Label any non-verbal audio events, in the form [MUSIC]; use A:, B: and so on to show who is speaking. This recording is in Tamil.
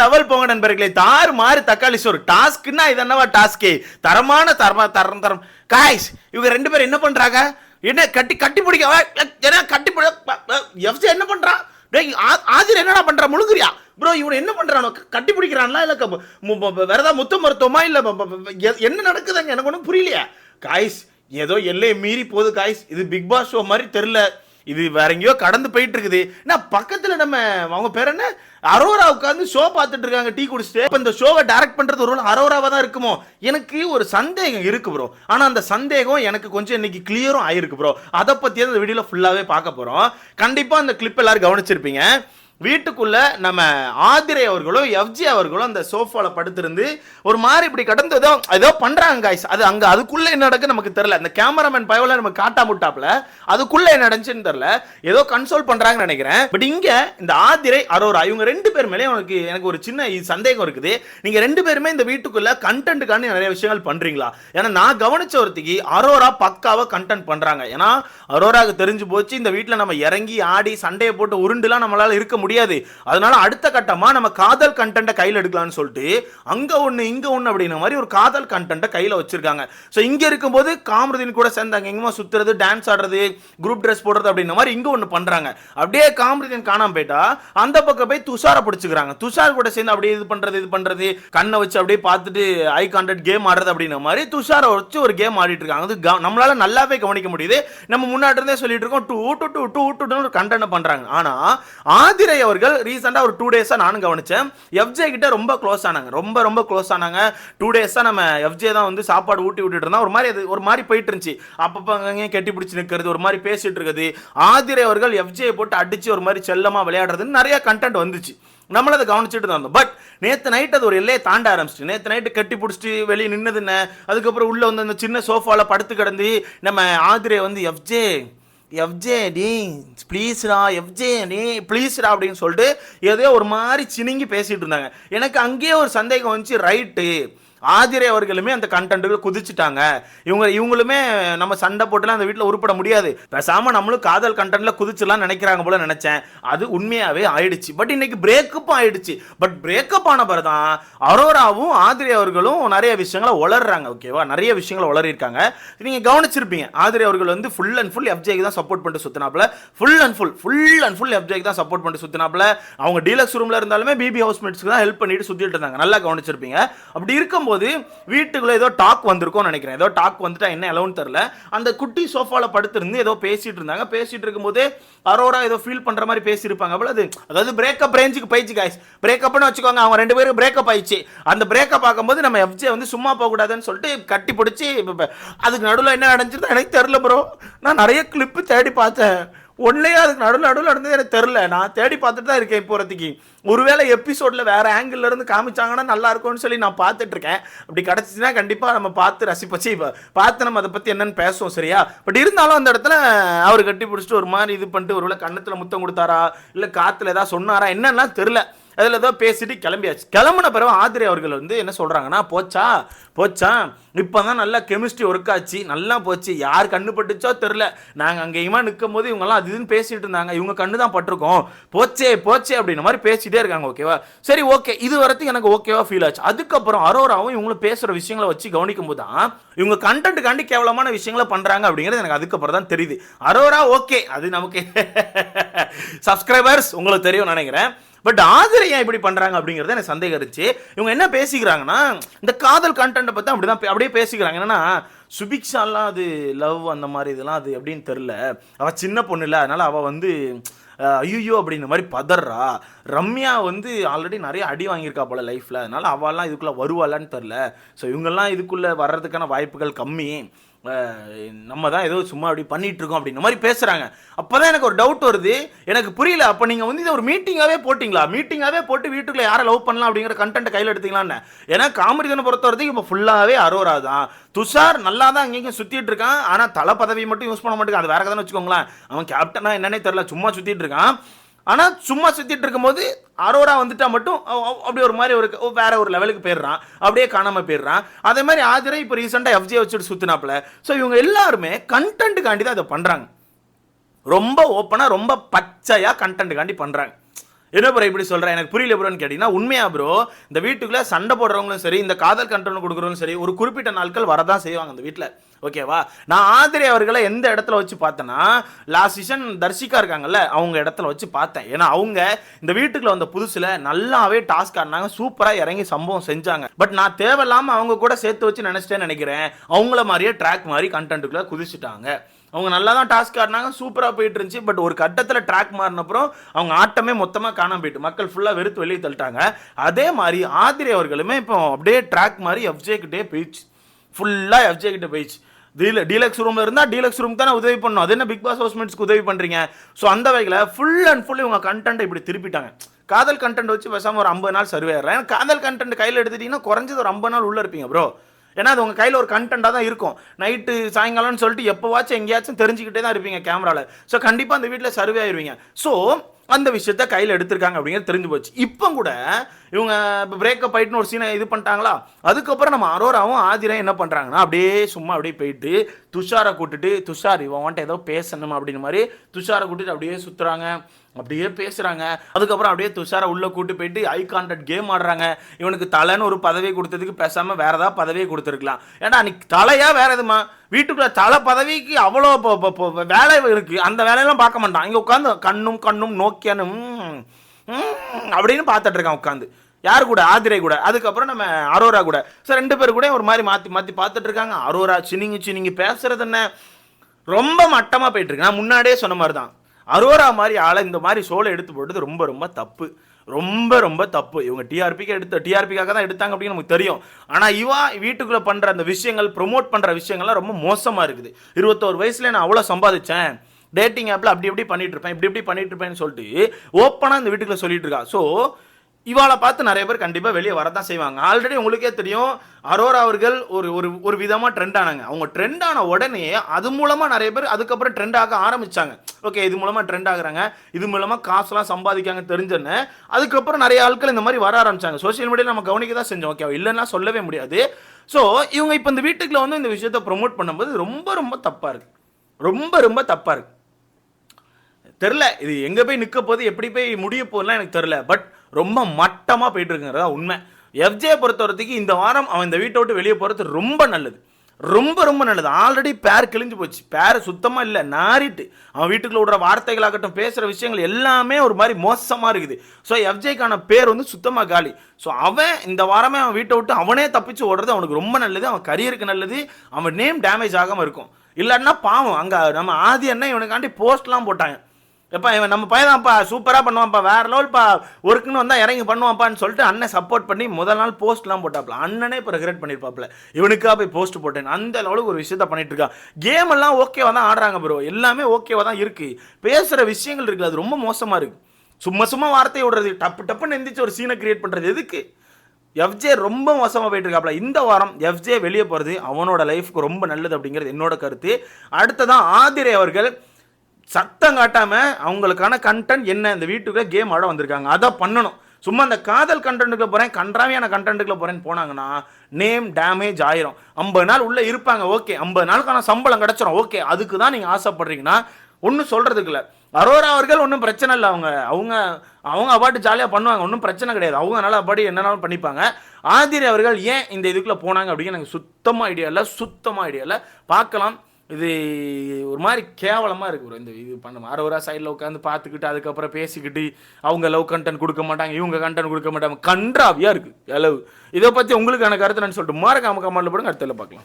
A: லெவல் போங்க நண்பர்களே. தாறு மாறு தக்காளி சோறு. டாஸ்க்னா இது என்னவா டாஸ்கே தரமான தரமா தரம் தரம். காய்ஸ் இவங்க ரெண்டு பேரும் என்ன பண்றாங்க? என்ன கட்டி கட்டி பிடிக்க என்ன கட்டி எஃப்சி என்ன பண்றான் டேய் ஆ- ஆதிர் என்னடா பண்ற? முழுங்குறியா ப்ரோ இவன் என்ன பண்றானோ? கட்டி பிடிக்கிறான்லாம் இல்ல க- வேற ஏதாவது முத்த மருத்துவமா இல்ல எ- என்ன நடக்குதுங்க? எனக்கு ஒன்றும் புரியலையா. காய்ஸ் ஏதோ எல்லையை மீறி போகுது காய்ஸ் இது பிக் பாஸ் ஷோ மாதிரி தெரில இது வேற எங்கேயோ கடந்து போயிட்டு இருக்குது நான் பக்கத்தில் நம்ம அவங்க பேர் என்ன? அரோரா உட்காந்து ஷோ பார்த்துட்டு இருக்காங்க டீ குடிச்சிட்டு. இப்போ இந்த ஷோவை டைரக்ட் பண்ணுறது ஒரு அரோராவாக தான் இருக்குமோ? எனக்கு ஒரு சந்தேகம் இருக்கு ப்ரோ ஆனால் அந்த சந்தேகம் எனக்கு கொஞ்சம் இன்னைக்கு கிளியரும் ஆயிருக்கு ப்ரோ அதை பற்றியே அந்த வீடியோவில் ஃபுல்லாகவே பார்க்க போகிறோம் கண்டிப்பாக அந்த கிளிப் எல்லாரும் கவனிச்சிருப்பீங்க. வீட்டுக்குள்ள நம்ம ஆதிரை அவர்களும் எஃப்ஜி அவர்களும் அந்த சோஃபால படுத்திருந்து ஒரு மாதிரி இப்படி கடந்து ஏதோ ஏதோ பண்றாங்க காய்ஸ் அது அங்க அதுக்குள்ள என்ன நடக்கு நமக்கு தெரியல. அந்த கேமராமேன் பயவுல நம்ம காட்டா முட்டாப்ல அதுக்குள்ள என்ன நடந்துச்சுன்னு தெரியல. ஏதோ கன்சோல் பண்றாங்கன்னு நினைக்கிறேன். பட் இங்க இந்த ஆதிரை அரோரா இவங்க ரெண்டு பேர் மேலே எனக்கு எனக்கு ஒரு சின்ன சந்தேகம் இருக்குது. நீங்க ரெண்டு பேருமே இந்த வீட்டுக்குள்ள கண்டென்ட்டுக்கான நிறைய விஷயங்கள் பண்றீங்களா? ஏன்னா நான் கவனிச்ச ஒருத்திக்கு அரோரா பக்காவா கண்டென்ட் பண்றாங்க. ஏன்னா அரோராக்கு தெரிஞ்சு போச்சு இந்த வீட்டில் நம்ம இறங்கி ஆடி சண்டையை போட்டு உருண்டுலாம் நம்மளால இருக்க முடியும் முடியாது. அதனால அடுத்த கட்டமாக நம்ம காதல் கண்டென்ட்டை கையில் எடுக்கலாம்னு சொல்லிட்டு அங்க ஒன்று இங்க ஒன்று அப்படிங்கிற மாதிரி ஒரு காதல் கண்டென்ட்டை கையில் வச்சிருக்காங்க. ஸோ இங்கே இருக்கும்போது காமருதீன் கூட சேர்ந்தாங்க எங்கேயுமா சுத்துறது டான்ஸ் ஆடுறது குரூப் ட்ரெஸ் போடுறது அப்படின்ற மாதிரி இங்கே ஒன்று பண்றாங்க. அப்படியே காமருதீன் காணாம போயிட்டா அந்த பக்கம் போய் துஷாரை பிடிச்சிக்கிறாங்க. துஷார் கூட சேர்ந்து அப்படியே இது பண்ணுறது இது பண்றது கண்ணை வச்சு அப்படியே பார்த்துட்டு ஐ கான்டாக்ட் கேம் ஆடுறது அப்படின்ற மாதிரி துஷாரை வச்சு ஒரு கேம் ஆடிட்டு இருக்காங்க. அது க- நம்மளால நல்லாவே கவனிக்க முடியுது. நம்ம முன்னாடி இருந்தே சொல்லிட்டு இருக்கோம் டூ டூ டூ டூ டூ ஒரு கண்டென்ட் பண்ணுறாங்க ஆனா ஆதிரை அவர்கள் ரீசெண்டாக ஒரு டூ டேஸாக நானும் கவனிச்சேன். எஃப்ஜே கிட்ட ரொம்ப க்ளோஸ் ஆனாங்க. ரொம்ப ரொம்ப க்ளோஸ் ஆனாங்க. டூ டேஸாக நம்ம எஃப்ஜே தான் வந்து சாப்பாடு ஊட்டி விட்டுட்டு இருந்தா ஒரு மாதிரி அது ஒரு மாதிரி போயிட்டு இருந்துச்சு. அப்பப்போ அங்கே கட்டி பிடிச்சி நிற்கிறது ஒரு மாதிரி பேசிட்டு இருக்குது. ஆதிரை அவர்கள் எஃப்ஜே போட்டு அடித்து ஒரு மாதிரி செல்லமாக விளையாடுறதுன்னு நிறைய கண்டென்ட் வந்துச்சு. நம்மள அதை கவனிச்சுட்டு தான் இருந்தோம். பட் நேற்று நைட் அது ஒரு எல்லையை தாண்ட ஆரம்பிச்சிட்டு நேற்று நைட்டு கட்டி பிடிச்சிட்டு வெளியே நின்னதுன்ன அதுக்கப்புறம் உள்ளே வந்து அந்த சின்ன சோஃபாவில் படுத்து கிடந்து நம்ம ஆதிரை வந்து எஃப்ஜே எஃப்ஜே டி ப்ளீஸ்டா எஃப்ஜே டி ப்ளீஸ்டா அப்படின்னு சொல்லிட்டு ஏதோ ஒரு மாதிரி சினிங்கி பேசிகிட்டு இருந்தாங்க. எனக்கு அங்கேயே ஒரு சந்தேகம் வந்துச்சு ரைட்டு ஆதிரை அவர்களுமே அந்த கண்டென்ட்டுகள் குதிச்சுட்டாங்க. இவங்க இவங்களுமே நம்ம சண்டை போட்டுலாம் அந்த வீட்டில் உருப்பட முடியாது. பேசாமல் நம்மளும் காதல் கண்டென்ட்ல குதிச்சுலாம் நினைக்கிறாங்க போல நினைச்சேன். அது உண்மையாகவே ஆயிடுச்சு. பட் இன்னைக்கு பிரேக்கப்பும் ஆயிடுச்சு. பட் பிரேக்கப் ஆன பிறகு தான் அரோராவும் ஆதிரை அவர்களும் நிறைய விஷயங்களை உளர்றாங்க ஓகேவா நிறைய விஷயங்களை உளறியிருக்காங்க நீங்கள் கவனிச்சிருப்பீங்க. ஆதிரை அவர்கள் வந்து ஃபுல் அண்ட் ஃபுல் எஃப்ஜேக்கு தான் சப்போர்ட் பண்ணிட்டு சுற்றினாப்புல full and full full and full எஃப்ஜேக்கு தான் சப்போர்ட் பண்ணிட்டு சுற்றினாப்புல அவங்க டீலக்ஸ் ரூமில் இருந்தாலுமே பிபி ஹவுஸ்மேட்ஸ்க்கு தான் ஹெல்ப் பண்ணிட்டு சுற்றிட்டு இருந்தாங்க. நல்லா கவனிச்சிருப்பீங்க. அப்படி இருக்கும் இருக்கும்போது வீட்டுக்குள்ளே ஏதோ டாக் வந்திருக்கும்னு நினைக்கிறேன். ஏதோ டாக் வந்துட்டா என்ன எலவுன்னு தெரில அந்த குட்டி சோஃபாவில் படுத்திருந்து ஏதோ பேசிகிட்டு இருந்தாங்க. பேசிகிட்டு இருக்கும்போது அரோரா ஏதோ ஃபீல் பண்ணுற மாதிரி பேசியிருப்பாங்க. போல அது. அதாவது பிரேக்கப் ரேஞ்சுக்கு போயிடுச்சு காய்ஸ் பிரேக்கப்னு வச்சுக்கோங்க அவங்க ரெண்டு பேரும் பிரேக்கப் ஆயிடுச்சு. அந்த பிரேக்கப் பார்க்கும்போது நம்ம எஃப்ஜே வந்து சும்மா போகக்கூடாதுன்னு சொல்லிட்டு கட்டி பிடிச்சி அதுக்கு நடுவில் என்ன நடந்துச்சுன்னு எனக்கு தெரில ப்ரோ நான் நிறைய கிளிப்பு தேடி பார்த்தேன். ஒன்லையே அதுக்கு நடுவில் நடுவில் நடந்தது எனக்கு தெரில நான் தேடி பார்த்துட்டு தான் இருக்கேன் இப்போறதுக்கு ஒருவேளை எபிசோடில் வேறு ஆங்கிள் இருந்து காமிச்சாங்கன்னா நல்லா இருக்கும்னு சொல்லி நான் பார்த்துட்ருக்கேன் அப்படி கிடச்சிச்சின்னா கண்டிப்பாக நம்ம பார்த்து ரசிப்பச்சு இப்போ பார்த்து நம்ம அதை பற்றி என்னென்னு பேசுவோம் சரியா? பட் இருந்தாலும் அந்த இடத்துல அவர் கட்டி பிடிச்சிட்டு ஒரு மாதிரி இது பண்ணிட்டு ஒருவேளை கண்ணத்தில் முத்தம் கொடுத்தாரா? இல்லை காற்றுல ஏதாவது சொன்னாரா? என்னன்னா தெரில அதில் ஏதோ பேசிட்டு கிளம்பியாச்சு. கிளம்புன பிறகு ஆதிரி அவர்கள் வந்து என்ன சொல்கிறாங்கன்னா போச்சா? போச்சா? இப்போ தான் நல்லா கெமிஸ்ட்ரி ஒர்க் ஆச்சு. நல்லா போச்சு. யார் கண்ணு பட்டுச்சோ தெரில நாங்கள் அங்கேயுமா நிற்கும் போது இவங்கெல்லாம் அது இதுன்னு பேசிட்டு இருந்தாங்க. இவங்க கண்ணு தான் பட்டிருக்கோம். போச்சே போச்சே அப்படின்ற மாதிரி பேசிட்டே இருக்காங்க ஓகேவா சரி ஓகே இது வரைக்கும் எனக்கு ஓகேவா ஃபீல் ஆச்சு. அதுக்கப்புறம் அரோராவும் இவங்களும் பேசுகிற விஷயங்களை வச்சு கவனிக்கும் போது தான் இவங்க கண்டென்ட்டுக்காண்டி கேவலமான விஷயங்களை பண்ணுறாங்க அப்படிங்கிறது எனக்கு அதுக்கப்புறம் தான் தெரியுது. அரோரா ஓகே அது நமக்கு [LAUGHS] சப்ஸ்கிரைபர்ஸ் உங்களுக்கு தெரியும் நினைக்கிறேன். பட் ஆதிரை ஏன் இப்படி பண்ணுறாங்க அப்படிங்கிறத எனக்கு சந்தேகம் இருந்துச்சு இவங்க என்ன பேசிக்கிறாங்கன்னா இந்த காதல் கண்டென்ட்டை பற்றி அப்படிதான் தான் அப்படியே பேசிக்கிறாங்க. என்னன்னா சுபிக்ஷாலாம் அது லவ் அந்த மாதிரி இதெல்லாம் அது எப்படின்னு தெரில அவள் சின்ன பொண்ணு இல்லை அதனால் அவள் வந்து ஐயோ அப்படின்ற மாதிரி பதறா. ரம்யா வந்து ஆல்ரெடி நிறைய அடி வாங்கியிருக்கா போல லைஃப்பில் அதனால் அவெல்லாம் இதுக்குள்ளே வருவாளான்னு தெரில ஸோ இவங்கெல்லாம் இதுக்குள்ளே வர்றதுக்கான வாய்ப்புகள் கம்மி. நம்ம தான் ஏதோ சும்மா அப்படி பண்ணிட்டு இருக்கோம் அப்படின்ற மாதிரி பேசுறாங்க. அப்பதான் எனக்கு ஒரு டவுட் வருது. எனக்கு புரியல. அப்போ நீங்க வந்து இதை ஒரு மீட்டிங்காவே போட்டிங்களா? மீட்டிங்காவே போட்டு வீட்டுக்குள்ள யாரை லவ் பண்ணலாம் அப்படிங்கிற கண்டென்ட் கையில் எடுத்தீங்களான்னு. ஏன்னா காமெடிதனை பொறுத்த வரைக்கும் இப்போ ஃபுல்லாகவே அரோரா தான் துஷார் நல்லா தான் அங்கேயும் சுத்திட்டு இருக்கான். ஆனால் தலை பதவி மட்டும் யூஸ் பண்ண மாட்டேங்க அது வேற கதை வச்சுக்கோங்களேன். அவன் கேப்டனா என்னன்னே தெரியல. சும்மா சுத்திட்டு இருக்கான். ஆனால் சும்மா சுற்றிட்டு இருக்கும்போது அரோரா வந்துட்டா மட்டும் அப்படி ஒரு மாதிரி ஒரு வேற ஒரு லெவலுக்கு போயிடுறான். அப்படியே காணாமல் போயிடுறான். அதே மாதிரி ஆதிரை இப்போ ரீசெண்டாக எஃப்ஜியை வச்சுட்டு சுற்றினாப்புல ஸோ இவங்க எல்லாருமே கண்டென்ட்டுக்காண்டி தான் அதை பண்ணுறாங்க ரொம்ப ஓப்பனாக ரொம்ப பச்சையாக கண்டென்ட்டுக்காண்டி பண்ணுறாங்க என்ன ப்ரோ இப்படி சொல்கிறேன் எனக்கு புரியல ப்ரோன்னு கேட்டிங்கன்னா உண்மையாக ப்ரோ இந்த வீட்டுக்குள்ளே சண்டை போடுறவங்களும் சரி இந்த காதல் கண்டென்ட் கொடுக்குறவங்களும் சரி ஒரு குறிப்பிட்ட நாட்கள் வரதான் செய்வாங்க அந்த வீட்டில். ஓகேவா? நான் ஆதிரி அவர்களை எந்த இடத்துல வச்சு பார்த்தேன்னா லாஸ்ட் சீசன் தர்ஷிகா இருக்காங்கல்ல அவங்க இடத்துல வச்சு பார்த்தேன். ஏன்னா அவங்க இந்த வீட்டுக்குள்ள வந்த புதுசுல நல்லாவே டாஸ்க் ஆடினாங்க சூப்பராக இறங்கி சம்பவம் செஞ்சாங்க. பட் நான் தேவையில்லாமல் அவங்க கூட சேர்த்து வச்சு நினச்சிட்டேன்னு நினைக்கிறேன். அவங்கள மாதிரியே ட்ராக் மாதிரி கண்டென்ட்டுக்குள்ள குதிச்சுட்டாங்க. அவங்க நல்லா தான் டாஸ்க் ஆடினாங்க சூப்பராக போயிட்டு இருந்துச்சு. பட் ஒரு கட்டத்தில் ட்ராக் மாறினப்புறம் அவங்க ஆட்டமே மொத்தமாக காணாம போயிட்டு மக்கள் ஃபுல்லாக வெறுத்து வெளியே தள்ளிட்டாங்க. அதே மாதிரி ஆதிரி அவர்களுமே இப்போ அப்படியே ட்ராக் மாதிரி எஃப்ஜே கிட்டே போயிடுச்சு. ஃபுல்லாக எஃப்ஜே கிட்டே போயிடுச்சு. டீல டீலக்ஸ் ரூமில் இருந்தால் டீலக்ஸ் ரூம் தானே உதவி பண்ணணும். அது என்ன பிக் பாஸ் ஹவுஸ்மெண்ட்ஸ்க்கு உதவி பண்ணுறீங்க ஸோ அந்த வகையில் ஃபுல் அண்ட் ஃபுல் இவங்க கண்டென்ட்டை இப்படி திருப்பிட்டாங்க. காதல் கண்டென்ட் வச்சு பேசாமல் ஒரு ஐம்பது நாள் சர்வே ஆகிறேன் ஏன்னா காதல் கண்டென்ட் கையில் எடுத்துட்டீங்கன்னா குறைஞ்சது ஒரு ஐம்பது நாள் உள்ளே இருப்பீங்க ப்ரோ ஏன்னா அது உங்கள் கையில் ஒரு கண்டென்ட்டாக தான் இருக்கும். நைட்டு சாயங்காலம்னு சொல்லிட்டு எப்போவாச்சும் எங்கேயாச்சும் தெரிஞ்சுக்கிட்டே தான் இருப்பீங்க கேமராவில் ஸோ கண்டிப்பாக அந்த வீட்டில் சர்வே ஆயிடுவீங்க ஸோ அந்த விஷயத்த கையில் எடுத்திருக்காங்க அப்படிங்கிறது தெரிஞ்சு போச்சு. இப்போ கூட இவங்க இப்போ பிரேக்கப் ஆயிட்டுன்னு ஒரு சீனை இது பண்ணிட்டாங்களா? அதுக்கப்புறம் நம்ம அரோராவும் ஆதிரம் என்ன பண்ணுறாங்கன்னா அப்படியே சும்மா அப்படியே போயிட்டு துஷாரை கூட்டுட்டு துஷார் இவன் வந்துட்டு ஏதோ பேசணும்? அப்படின்னு மாதிரி துஷாரை கூட்டிட்டு அப்படியே சுற்றுறாங்க அப்படியே பேசுகிறாங்க அதுக்கப்புறம் அப்படியே துஷாரை உள்ளே கூட்டு போயிட்டு ஐ கான்டாக்ட் கேம் ஆடுறாங்க. இவனுக்கு தலைன்னு ஒரு பதவி கொடுத்ததுக்கு பேசாமல் வேற ஏதாவது பதவியை கொடுத்துருக்கலாம். ஏன்னா அன்னைக்கு தலையா வேற எதுமா? வீட்டுக்குள்ள தலை பதவிக்கு அவ்வளோ இப்போ- வேலை இருக்கு. அந்த வேலையெல்லாம் பார்க்க மாட்டான். இங்கே உட்காந்து கண்ணும் கண்ணும் நோக்கியானும் அப்படின்னு பார்த்துட்டு இருக்கான் உட்காந்து யார் கூட? ஆதிரை கூட. அதுக்கப்புறம் நம்ம அரோரா கூட. சார் ரெண்டு பேர் கூட ஒரு மாதிரி மாற்றி மாற்றி பார்த்துட்டு இருக்காங்க. அரோரா சினிங்கி சினிங்கி பேசுறது என்ன? ரொம்ப மட்டமாக போயிட்டுருக்கு நான் முன்னாடியே சொன்ன மாதிரி தான் அரோரா மாதிரி ஆளை இந்த மாதிரி சோலை எடுத்து போட்டது ரொம்ப ரொம்ப தப்பு. ரொம்ப ரொம்ப தப்பு. இவங்க டிஆர்பிக்கு எடுத்த டிஆர்பிக்காக தான் எடுத்தாங்க அப்படின்னு நமக்கு தெரியும். ஆனால் இவா வீட்டுக்குள்ளே பண்ணுற அந்த விஷயங்கள் ப்ரொமோட் பண்ணுற விஷயங்கள்லாம் ரொம்ப மோசமாக இருக்குது. இருபத்தோரு வயசில் நான் அவ்வளோ சம்பாதிச்சேன். டேட்டிங் ஆப்பில் அப்படி இப்படி பண்ணிட்டு இருப்பேன் இப்படி இப்படி பண்ணிட்டு இருப்பேன்னு சொல்லிட்டு ஓப்பனாக இந்த வீட்டுக்குள்ள சொல்லிட்டு இருக்கா. ஸோ இவாளை பார்த்து நிறைய பேர் கண்டிப்பாக வெளியே வரதான் செய்வாங்க. ஆல்ரெடி உங்களுக்கே தெரியும் அரோரா அவர்கள் ஒரு ஒரு ஒரு விதமாக ட்ரெண்ட் ஆனாங்க. அவங்க ட்ரெண்ட் ஆன உடனே அது மூலமாக நிறைய பேர் அதுக்கப்புறம் ட்ரெண்ட் ஆக ஆரம்பித்தாங்க ஓகே இது மூலமாக ட்ரெண்ட் ஆகுறாங்க. இது மூலமாக காசுலாம் சம்பாதிக்காங்க தெரிஞ்சோன்னு. அதுக்கப்புறம் நிறைய ஆட்கள் இந்த மாதிரி வர ஆரம்பிச்சாங்க. சோஷியல் மீடியாவில் நம்ம கவனிக்க தான் செஞ்சோம். ஓகே இல்லைன்னா சொல்லவே முடியாது. ஸோ இவங்க இப்போ இந்த வீட்டுக்குள்ள வந்து இந்த விஷயத்தை ப்ரொமோட் பண்ணும்போது ரொம்ப ரொம்ப தப்பாக இருக்குது ரொம்ப ரொம்ப தப்பாக இருக்குது தெரில இது எங்கே போய் நிற்க போது எப்படி போய் முடிய போகுதுலாம் எனக்கு தெரில பட் ரொம்ப மட்டமாக போயிட்டு இருக்குங்கிறதா உண்மை. எஃப்ஜே பொறுத்தவரத்துக்கு இந்த வாரம் அவன் இந்த வீட்டை விட்டு வெளியே போகிறது ரொம்ப நல்லது. ரொம்ப ரொம்ப நல்லது. ஆல்ரெடி பேர் கிழிஞ்சு போச்சு. பேர் சுத்தமாக இல்லை நாரிட்டு அவன் வீட்டுக்குள்ள விடுற வார்த்தைகளாகட்டும் பேசுகிற விஷயங்கள் எல்லாமே ஒரு மாதிரி மோசமாக இருக்குது. ஸோ எஃப்ஜேக்கான பேர் வந்து சுத்தமாக காலி. ஸோ அவன் இந்த வாரமே அவன் வீட்டை விட்டு அவனே தப்பிச்சு ஓடுறது அவனுக்கு ரொம்ப நல்லது. அவன் கரியருக்கு நல்லது. அவன் நேம் டேமேஜ் ஆகாமல் இருக்கும். இல்லைன்னா பாவம். அங்கே நம்ம ஆதி அண்ணன் இவனுக்காண்டி போஸ்ட்லாம் போட்டாங்க. எப்பா இவன் நம்ம பையன்ப்பா சூப்பராக பண்ணுவான்ப்பா வேற லெவல்ப்பா ஒர்க்குன்னு வந்தால் இறங்கி பண்ணுவான்ப்பான்னு சொல்லிட்டு அண்ணன் சப்போர்ட் பண்ணி முதல் நாள் போஸ்ட்லாம் போட்டாப்ல. அண்ணனே இப்போ ரெக்ரெட் பண்ணியிருப்பாப்ல இவனுக்காக போய் போஸ்ட் போட்டேன் அந்த லெவலுக்கு ஒரு விஷயத்த பண்ணிட்டு இருக்கா கேம் எல்லாம் ஓகேவா தான் ஆடுறாங்க ப்ரோ எல்லாமே ஓகேவா தான் இருக்குது பேசுகிற விஷயங்கள் இருக்குது அது ரொம்ப மோசமாக இருக்குது சும்மா சும்மா வார்த்தை விடுறது டப்பு டப்புன்னு எந்திரிச்சு ஒரு சீனை கிரியேட் பண்ணுறது எதுக்கு? எஃப்ஜே ரொம்ப மோசமாக போயிட்டு இருக்காப்ல. இந்த வாரம் எஃப்ஜே வெளியே போகிறது அவனோட லைஃப்க்கு ரொம்ப நல்லது அப்படிங்கிறது என்னோட கருத்து. அடுத்ததான் ஆதிரே அவர்கள் சத்தம் காட்டாமல் அவங்களுக்கான கண்டென்ட் என்ன? இந்த வீட்டுக்குள்ளே கேம் ஆட வந்திருக்காங்க. அதை பண்ணணும். சும்மா அந்த காதல் கண்டென்ட்டுக்குள்ள போகிறேன் கன்றாவியான கண்டென்ட்டுக்குள்ள போகிறேன்னு போனாங்கன்னா நேம் டேமேஜ் ஆயிரும். ஐம்பது நாள் உள்ளே இருப்பாங்க ஓகே ஐம்பது நாளுக்கான சம்பளம் கிடச்சிரும் ஓகே அதுக்கு தான் நீங்கள் ஆசைப்படுறீங்கன்னா ஒன்றும் சொல்கிறதுக்கு இல்லை. அரோரா அவர்கள் ஒன்றும் பிரச்சனை இல்லை. அவங்க அவங்க அவங்க அப்பாட்டு ஜாலியாக பண்ணுவாங்க. ஒன்றும் பிரச்சனை கிடையாது. அவங்க நல்லா அப்பாடி என்னன்னாலும் பண்ணிப்பாங்க. ஆதிரி அவர்கள் ஏன் இந்த இதுக்குள்ளே போனாங்க அப்படின்னு எனக்கு சுத்தமாக ஐடியா இல்லை. சுத்தமாக ஐடியா இல்லை. பார்க்கலாம். இது ஒரு மாதிரி கேவலமாக இருக்கு bro. இந்த இது பண்ண அரை ஒரு சைடில் உட்காந்து பார்த்துக்கிட்டு அதுக்கப்புறம் பேசிக்கிட்டு அவங்க லவ் கண்டென்ட் கொடுக்க மாட்டாங்க இவங்க கண்டென்ட் கொடுக்க மாட்டாங்க. கன்றாவியாக இருக்குது அளவு. இதை பற்றி உங்களுக்கான கருத்து நான் சொல்லிட்டு மாறக்காம கமெண்ட்ல போடுங்க. அடுத்த பார்க்கலாம்.